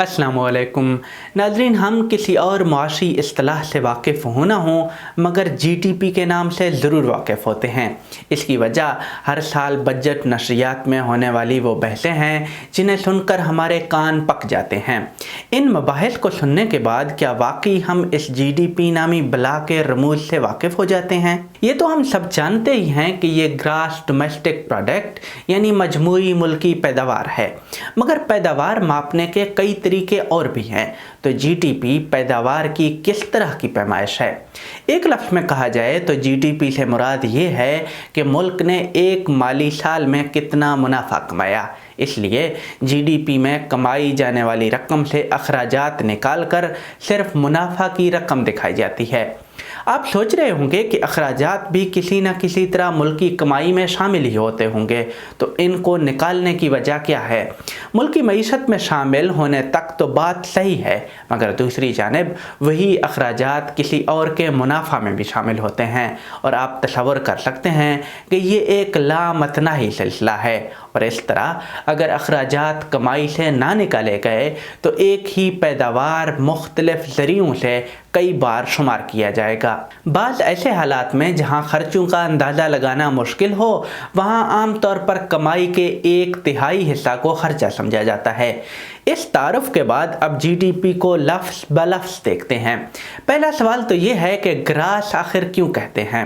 السلام علیکم۔ ناظرین، ہم کسی اور معاشی اصطلاح سے واقف ہوں نہ ہوں، مگر جی ٹی پی کے نام سے ضرور واقف ہوتے ہیں۔ اس کی وجہ ہر سال بجٹ نشریات میں ہونے والی وہ بحثیں ہیں جنہیں سن کر ہمارے کان پک جاتے ہیں۔ ان مباحث کو سننے کے بعد کیا واقعی ہم اس جی ڈی پی نامی بلا کے رموز سے واقف ہو جاتے ہیں؟ یہ تو ہم سب جانتے ہی ہیں کہ یہ گراس ڈومیسٹک پروڈکٹ یعنی مجموعی ملکی پیداوار ہے۔ مگر پیداوار ماپنے کے کئی طریقے اور بھی ہیں۔ تو جی ٹی پی پیداوار کی کس طرح کی پیمائش ہے؟ ایک لفظ میں کہا جائے تو جی ٹی پی سے مراد یہ ہے کہ ملک نے ایک مالی سال میں کتنا منافع کمایا۔ اس لیے جی ڈی پی میں کمائی جانے والی رقم سے اخراجات نکال کر صرف منافع کی رقم دکھائی جاتی ہے۔ آپ سوچ رہے ہوں گے کہ اخراجات بھی کسی نہ کسی طرح ملکی کمائی میں شامل ہی ہوتے ہوں گے، تو ان کو نکالنے کی وجہ کیا ہے؟ ملکی معیشت میں شامل ہونے تک تو بات صحیح ہے، مگر دوسری جانب وہی اخراجات کسی اور کے منافع میں بھی شامل ہوتے ہیں۔ اور آپ تصور کر سکتے ہیں کہ یہ ایک لامتناہی سلسلہ ہے۔ اور اس طرح اگر اخراجات کمائی سے نہ نکالے گئے، تو ایک ہی پیداوار مختلف ذریعوں سے کئی بار شمار کیا جائے گا۔ بعض ایسے حالات میں جہاں خرچوں کا اندازہ لگانا مشکل ہو، وہاں عام طور پر کمائی کے ایک تہائی حصہ کو خرچہ سمجھا جاتا ہے۔ اس تعارف کے بعد اب جی ڈی پی کو لفظ بلفظ دیکھتے ہیں۔ پہلا سوال تو یہ ہے کہ گراس آخر کیوں کہتے ہیں؟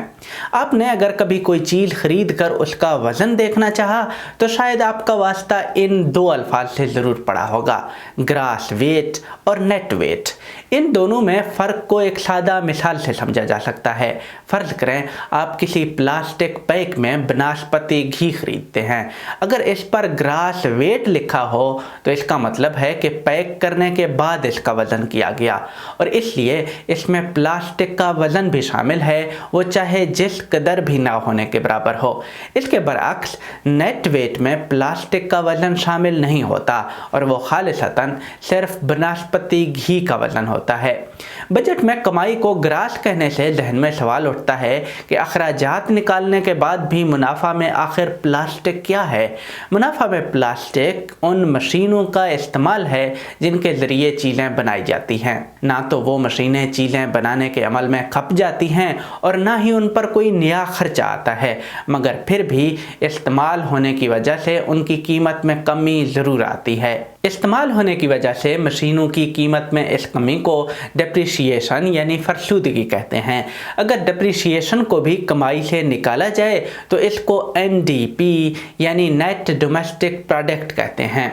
آپ نے اگر کبھی کوئی چیز خرید کر اس کا وزن دیکھنا چاہا تو شاید آپ کا واسطہ ان دو الفاظ سے ضرور پڑا ہوگا۔ گراس ویٹ اور نیٹ ویٹ۔ ان دونوں میں فرق کو ایک سادہ مثال سے سمجھا جا سکتا ہے۔ فرض کریں آپ کسی پلاسٹک پیک میں بناسپتی گھی خریدتے ہیں۔ اگر اس پر گراس ویٹ لکھا ہو تو اس کا مطلب مطلب ہے کہ پیک کرنے کے بعد اس کا وزن کیا گیا۔ اور اس لیے اس میں پلاسٹک کا وزن بھی شامل ہے، وہ چاہے جس قدر بھی نہ ہونے کے برابر ہو۔ اس کے برعکس، نیٹ ویٹ میں پلاسٹک کا وزن شامل نہیں ہوتا اور وہ خالصتاً صرف بناسپتی گھی کا وزن ہوتا ہے۔ بجٹ میں کمائی کو گراس کہنے سے ذہن میں سوال اٹھتا ہے کہ اخراجات نکالنے کے بعد بھی منافع میں آخر پلاسٹک کیا ہے؟ منافع میں پلاسٹک ان مشینوں کا استعمال ہے جن کے ذریعے چیزیں بنائی جاتی ہیں۔ نہ تو وہ مشینیں چیزیں بنانے کے عمل میں کھپ جاتی ہیں اور نہ ہی ان پر کوئی نیا خرچہ آتا ہے، مگر پھر بھی استعمال ہونے کی وجہ سے ان کی قیمت میں کمی ضرور آتی ہے۔ استعمال ہونے کی وجہ سے مشینوں کی قیمت میں اس کمی کو ڈپ ڈپریشیشن یعنی فرسودگی کہتے ہیں۔ اگر ڈپریشیشن کو بھی کمائی سے نکالا جائے تو اس کو این ڈی پی یعنی نیٹ ڈومیسٹک پروڈکٹ کہتے ہیں۔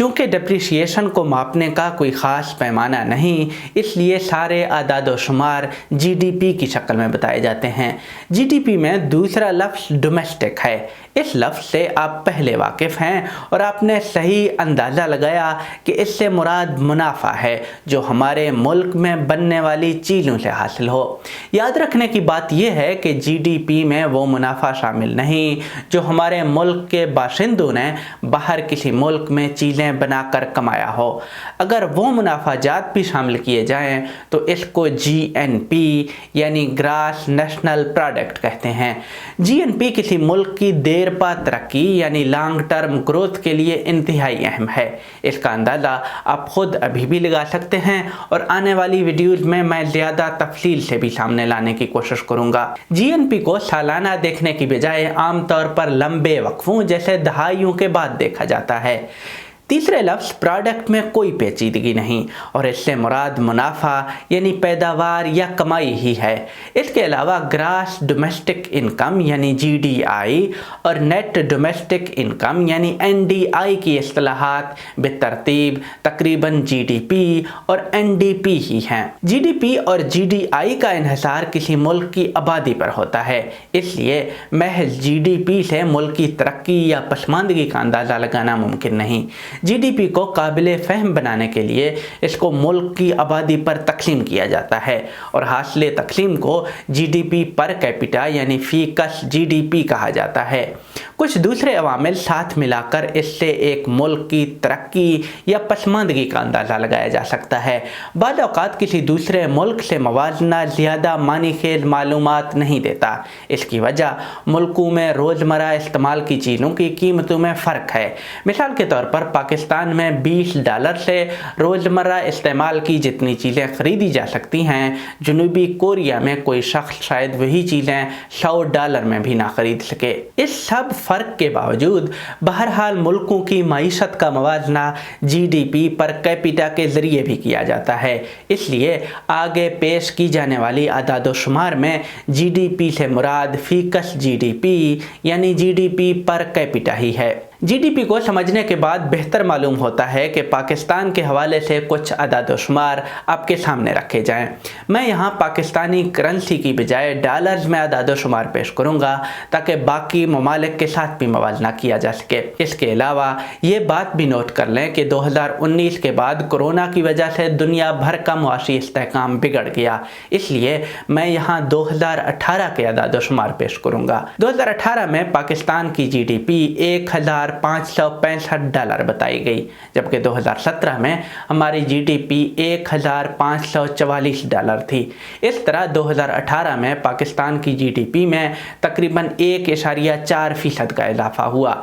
چونکہ ڈپریشیشن کو ماپنے کا کوئی خاص پیمانہ نہیں، اس لیے سارے اعداد و شمار جی ڈی پی کی شکل میں بتائے جاتے ہیں۔ جی ڈی پی میں دوسرا لفظ ڈومیسٹک ہے۔ اس لفظ سے آپ پہلے واقف ہیں اور آپ نے صحیح اندازہ لگایا کہ اس سے مراد منافع ہے جو ہمارے ملک میں بننے والی چیزوں سے حاصل ہو۔ یاد رکھنے کی بات یہ ہے کہ جی ڈی پی میں وہ منافع شامل نہیں جو ہمارے ملک کے باشندوں نے باہر کسی ملک میں چیزیں بنا کر کمایا ہو۔ اگر وہ منافع جات بھی شامل کیے جائیں تو اس کو جی این پی یعنی گراس نیشنل پروڈکٹ کہتے ہیں۔ جی این پی کسی ملک کی دیر پا ترقی یعنی لانگ ٹرم گروتھ کے لیے انتہائی اہم ہے۔ اس کا اندازہ آپ خود ابھی بھی لگا سکتے ہیں اور آنے والی ویڈیوز میں میں زیادہ تفصیل سے بھی سامنے لانے کی کوشش کروں گا۔ جی این پی کو سالانہ دیکھنے کی بجائے عام طور پر لمبے وقفوں جیسے دہائیوں کے بعد دیکھا جاتا ہے۔ تیسرے لفظ پروڈکٹ میں کوئی پیچیدگی نہیں اور اس سے مراد منافع یعنی پیداوار یا کمائی ہی ہے۔ اس کے علاوہ گراس ڈومیسٹک انکم یعنی جی ڈی آئی اور نیٹ ڈومیسٹک انکم یعنی این ڈی آئی کی اصطلاحات بترتیب تقریباً جی ڈی پی اور این ڈی پی ہی ہیں۔ جی ڈی پی اور جی ڈی آئی کا انحصار کسی ملک کی آبادی پر ہوتا ہے، اس لیے محض جی ڈی پی سے ملک کی ترقی یا پسماندگی کا اندازہ لگانا ممکن نہیں۔ جی ڈی پی کو قابل فہم بنانے کے لیے اس کو ملک کی آبادی پر تقسیم کیا جاتا ہے اور حاصل تقسیم کو G D P per capita یعنی فی کس جی ڈی پی کہا جاتا ہے۔ کچھ دوسرے عوامل ساتھ ملا کر اس سے ایک ملک کی ترقی یا پسماندگی کا اندازہ لگایا جا سکتا ہے۔ بعض اوقات کسی دوسرے ملک سے موازنہ زیادہ معنی خیز معلومات نہیں دیتا۔ اس کی وجہ ملکوں میں روزمرہ استعمال کی چیزوں کی قیمتوں میں فرق ہے۔ مثال کے طور پر پاکستان میں بیس ڈالر سے روزمرہ استعمال کی جتنی چیزیں خریدی جا سکتی ہیں، جنوبی کوریا میں کوئی شخص شاید وہی چیزیں سو ڈالر میں بھی نہ خرید سکے۔ اس سب فرق کے باوجود بہرحال ملکوں کی معیشت کا موازنہ G D P per capita کے ذریعے بھی کیا جاتا ہے۔ اس لیے آگے پیش کی جانے والی اعداد و شمار میں جی ڈی پی سے مراد فیکس جی ڈی پی یعنی G D P per capita ہی ہے۔ جی ڈی پی کو سمجھنے کے بعد بہتر معلوم ہوتا ہے کہ پاکستان کے حوالے سے کچھ عدد و شمار آپ کے سامنے رکھے جائیں۔ میں یہاں پاکستانی کرنسی کی بجائے ڈالرز میں عدد و شمار پیش کروں گا تاکہ باقی ممالک کے ساتھ بھی موازنہ کیا جا سکے۔ اس کے علاوہ یہ بات بھی نوٹ کر لیں کہ دو ہزار انیس کے بعد کرونا کی وجہ سے دنیا بھر کا معاشی استحکام بگڑ گیا۔ اس لیے میں یہاں دو ہزار اٹھارہ کے عدد و شمار پیش کروں گا۔ دو ہزار اٹھارہ میں پاکستان کی جی ڈی پی ایک ہزار پانچ سو پینسٹھ ڈالر بتائی گئی، جبکہ دو ہزار سترہ میں ہماری جی ڈی پی ایک ہزار پانچ سو چوالیس ڈالر تھی۔ اس طرح دو ہزار اٹھارہ میں پاکستان کی جی ڈی پی میں تقریباً ایک اشاریہ چار فیصد کا اضافہ ہوا۔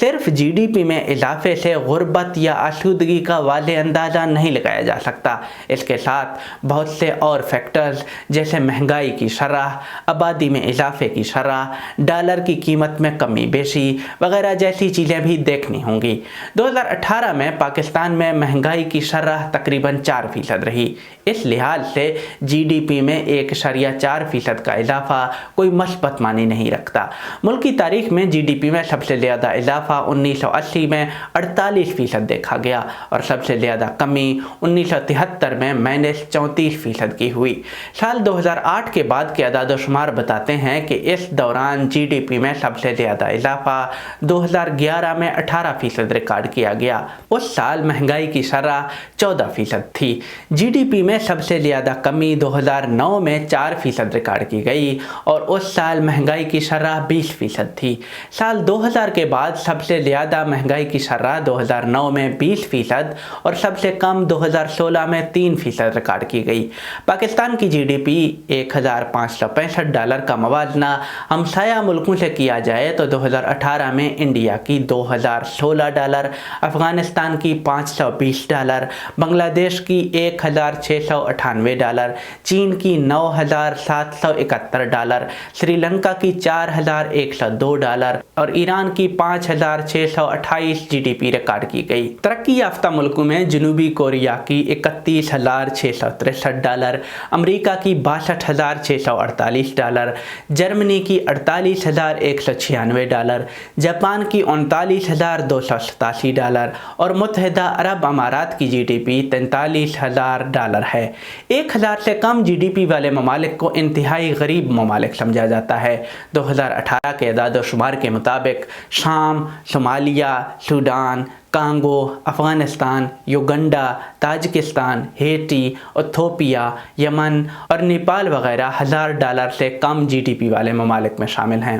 صرف جی ڈی پی میں اضافے سے غربت یا آسودگی کا واضح اندازہ نہیں لگایا جا سکتا۔ اس کے ساتھ بہت سے اور فیکٹرز جیسے مہنگائی کی شرح، آبادی میں اضافے کی شرح، ڈالر کی قیمت میں کمی بیشی وغیرہ جیسی چیزیں چیزیں بھی دیکھنی ہوں گی۔ دو ہزار اٹھارہ میں پاکستان میں مہنگائی کی شرح تقریباً چار فیصد رہی۔ اس لحاظ سے جی ڈی پی میں ایک شریعہ چار فیصد کا اضافہ کوئی مثبت معنی نہیں رکھتا۔ ملکی تاریخ میں جی ڈی پی میں سب سے زیادہ اضافہ انیس سو اسی میں اڑتالیس فیصد دیکھا گیا اور سب سے زیادہ کمی انیس سو تہتر میں مائنس چونتیس فیصد کی ہوئی۔ سال دو ہزار آٹھ کے بعد کے اعداد و شمار بتاتے ہیں کہ اس دوران جی ڈی پی میں سب سے زیادہ اضافہ دو ہزار گیارہ میں اٹھارہ فیصد ریکارڈ کیا گیا۔ اس سال مہنگائی کی شرح چودہ فیصد تھی۔ جی ڈی پی میں سب سے زیادہ کمی دو ہزار نو میں چار فیصد ریکارڈ کی گئی اور اس سال مہنگائی کی شرح بیس فیصد تھی۔ سال دو ہزار کے بعد سب سے زیادہ مہنگائی کی شرح دو ہزار نو میں بیس فیصد اور سب سے کم دو ہزار سولہ میں تین فیصد ریکارڈ کی گئی۔ پاکستان کی جی ڈی پی ایک ہزار پانچ سو پینسٹھ ڈالر کا موازنہ ہمسایہ ملکوں سے کیا جائے تو دو ہزار اٹھارہ میں انڈیا کی دو ہزار سولہ ڈالر، افغانستان کی پانچ سو بیس ڈالر، بنگلہ دیش کی ایک ہزار چھ سو اٹھانوے ڈالر، چین کی نو ہزار سات سو اکہتر ڈالر، سری لنکا کی چار ہزار ایک سو دو ڈالر اور ایران کی پانچ ہزار چھ سو اٹھائیس جی ڈی پی ریکارڈ کی گئی۔ ترقی یافتہ ملکوں میں جنوبی کوریا کی اکتیس ہزار چھ سو تریسٹھ ڈالر، امریکہ کی باسٹھ ہزار چھ سو اڑتالیس ڈالر، جرمنی کی اڑتالیس ہزار ایک سو چھیانوے ڈالر، جاپان کی انتالیس ہزار دو سو ستاسی ڈالر اور متحدہ عرب امارات کی جی ڈی پی تینتالیس ہزار ڈالر ہے۔ ہے۔ ایک ہزار سے کم جی ڈی پی والے ممالک کو انتہائی غریب ممالک سمجھا جاتا ہے۔ دو ہزار اٹھارہ کے اعداد و شمار کے مطابق شام Somalia Sudan Congo, Afghanistan, Uganda, Tajikistan, Haiti, Ethiopia, Yemen اور نیپال وغیرہ ہزار ڈالر سے کم جی ڈی پی والے ممالک میں شامل ہیں۔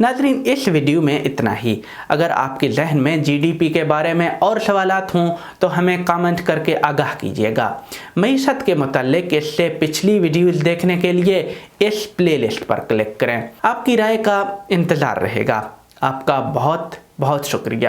ناظرین، اس ویڈیو میں اتنا ہی۔ اگر آپ کے ذہن میں جی ڈی پی کے بارے میں اور سوالات ہوں تو ہمیں کامنٹ کر کے آگاہ کیجیے گا۔ معیشت کے متعلق اس سے پچھلی ویڈیوز دیکھنے کے لیے اس پلے لسٹ پر کلک کریں۔ آپ کی رائے کا انتظار رہے گا۔ آپ کا بہت بہت شکریہ۔